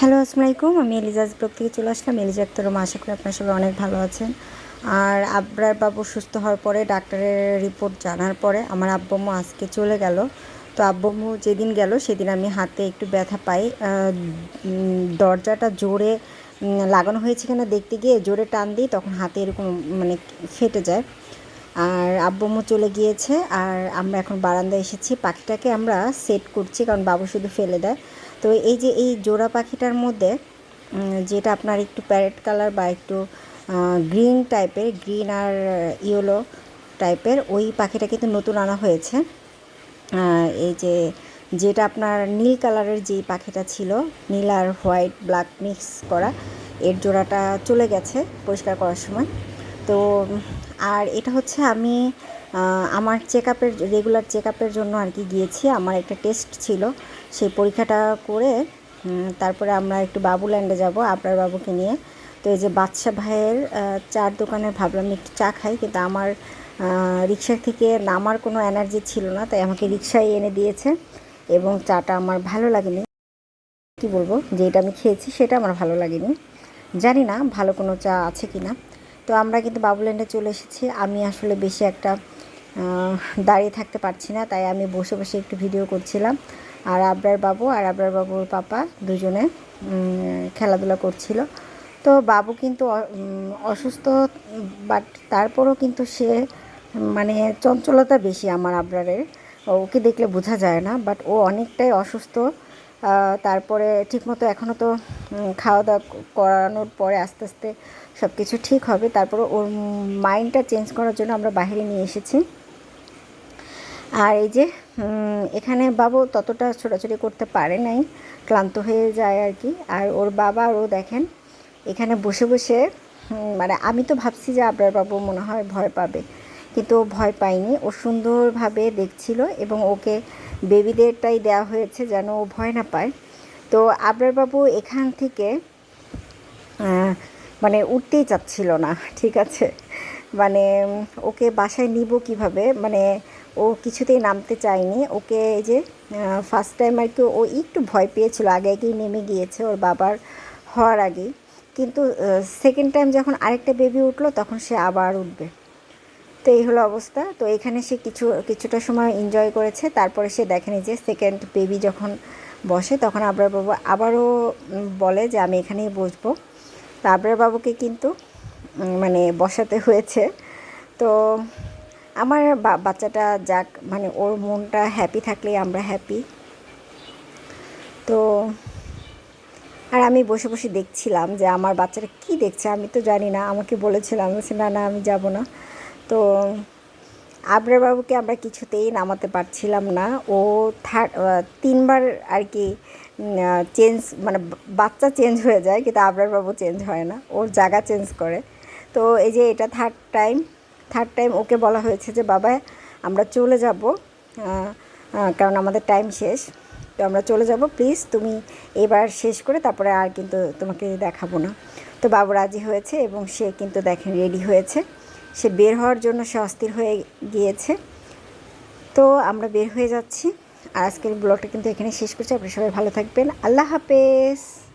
Hello আসসালামু আলাইকুম আমি এলিজাজ ব্লগ থেকে চলে আসলাম। এলিজা আক্তারম আশা করি আপনার সবাই অনেক ভালো আছেন। আর আবরার বাবু সুস্থ হওয়ার পরে ডাক্তারের রিপোর্ট জানার পরে আমার আব্বম্মু আজকে চলে গেল। তো আব্বম্মু যেদিন গেল, সেদিন আমি হাতে একটু ব্যথা পাই। দরজাটা জোরে লাগানো হয়েছে কিনা দেখতে গিয়ে জোরে টান দিই, তখন হাতে এরকম মানে ফেটে যায়। আর আব্বুম্মু চলে গিয়েছে আর আমরা এখন বারান্দায় এসেছি। পাখিটাকে আমরা সেট করছি কারণ বাবু শুধু ফেলে দেয়। তো এই যে এই জোড়া পাখিটার মধ্যে যেটা আপনার একটু প্যারেট কালার বা একটু গ্রিন টাইপের গ্রিন আর ইয়েলো টাইপের ওই পাখিটা কিন্তু নতুন আনা হয়েছে। এই যে যেটা আপনার নীল কালারের যেই পাখিটা ছিল, নীল আর হোয়াইট ব্ল্যাক মিক্স করা, এর জোড়াটা চলে গেছে পরিষ্কার করার সময়। তো, আর এটা হচ্ছে আমি আমার চেক আপের রেগুলার চেক আপের জন্য আর কি গিয়েছি। আমার একটা টেস্ট ছিল। সেই পরীক্ষাটা করে তারপরে আমরা একটু বাবুল্যান্ডে যাব, আপনার বাবুকে নিয়ে। তো এই যে বাদশা ভাইয়ের চার দোকানে ভাবলাম একটু চা খাই, কিন্তু আমার রিক্সা থেকে নামার কোনো এনার্জি ছিল না, তাই আমাকে রিক্সায় এনে দিয়েছে এবং চাটা আমার ভালো লাগেনি। কি বলব? যেটা আমি খেয়েছি, সেটা আমার ভালো লাগেনি। জানি না ভালো কোনো চা আছে কি না তো আমরা কিন্তু বাবুল্যান্ডে চলে এসেছি। আমি আসলে বেশি একটা দাঁড়িয়ে থাকতে পারছি না, তাই আমি বসে বসে একটু ভিডিও করছিলাম। আর আবরার বাবু আর আবরার বাবুর পাপা দুজনে খেলাধুলা করছিল। তো বাবু কিন্তু অসুস্থ বাট তারপরও কিন্তু সে মানে চঞ্চলতা বেশি আমার আবরারের। ওকে দেখলে বোঝা যায় না বাট ও অনেকটাই অসুস্থ। তারপরে ঠিকমতো এখনও তো খাওয়া দাওয়া করানোর পরে আস্তে আস্তে সব কিছু ঠিক হবে। তারপরে ওর মাইন্ডটা চেঞ্জ করার জন্য আমরা বাইরে নিয়ে এসেছি। আর এই যে এখানে বাবু ততটা ছোটাছুটি করতে পারে নাই, ক্লান্ত হয়ে যায় আর কি। আর ওর বাবা ও দেখেন, এখানে বসে বসে মানে আমি তো ভাবছি যে আবরার বাবু মনে হয় ভয় পাবে। কিন্তু ও ভয় পায়নি। ও সুন্দরভাবে দেখছিল এবং ওকে বেবিদেরটাই দেওয়া হয়েছে যেন ও ভয় না পায়। তো আবরার বাবু এখান থেকে মানে উঠতেই চাচ্ছিল না, ঠিক আছে? মানে ওকে বাসায় নিব কীভাবে? মানে ও কিছুতেই নামতে চায়নি। ওকে এই যে ফার্স্ট টাইম আর কি ও একটু ভয় পেয়েছিল, আগে আগেই নেমে গিয়েছে ওর বাবার হওয়ার আগেই। কিন্তু সেকেন্ড টাইম যখন আরেকটা বেবি উঠল, তখন সে আবার উঠবে। তো এই হলো অবস্থা। তো এখানে সে কিছু, কিছুটা সময় এনজয় করেছে। তারপরে সে দেখেনি যে সেকেন্ড বেবি যখন বসে, তখন আবরার বাবু আবারও বলে যে, আমি এখানেই বসবো। তো আবরার বাবুকে কিন্তু মানে বসাতে হয়েছে। তো আমার বাচ্চাটা যাক মানে ওর মনটা হ্যাপি থাকলেই আমরা হ্যাপি তো আর আমি বসে বসে দেখছিলাম যে, আমার বাচ্চাটা কি দেখছে? আমি তো জানি না। আমাকে বলেছিলাম বলছি, না না, আমি যাব না। তো আবরার বাবুকে আমরা কিছুতেই নামাতে পারছিলাম না। ও থার্ড তিনবার আর কি চেঞ্জ মানে বাচ্চা চেঞ্জ হয়ে যায়, কিন্তু আবরার বাবু চেঞ্জ হয় না। ওর জায়গা চেঞ্জ করে। তো এই যে এটা third time third time okay বলা হয়েছে যে, বাবা, আমরা চলে যাব কারণ আমাদের টাইম শেষ। তো আমরা চলে যাব প্লিজ তুমি এবার শেষ করে তারপরে আর কিন্তু তোমাকে দেখাবো না। তো বাবু রাজি হয়েছে এবং সে কিন্তু দেখেন রেডি হয়েছে। সে বের হওয়ার জন্য সে অস্থির হয়ে গিয়েছে। তো আমরা বের হয়ে যাচ্ছি। আর আজকের ব্লগটা কিন্তু এখানে শেষ করছি। আপনি সবাই ভালো থাকবেন। আল্লাহ হাফেজ।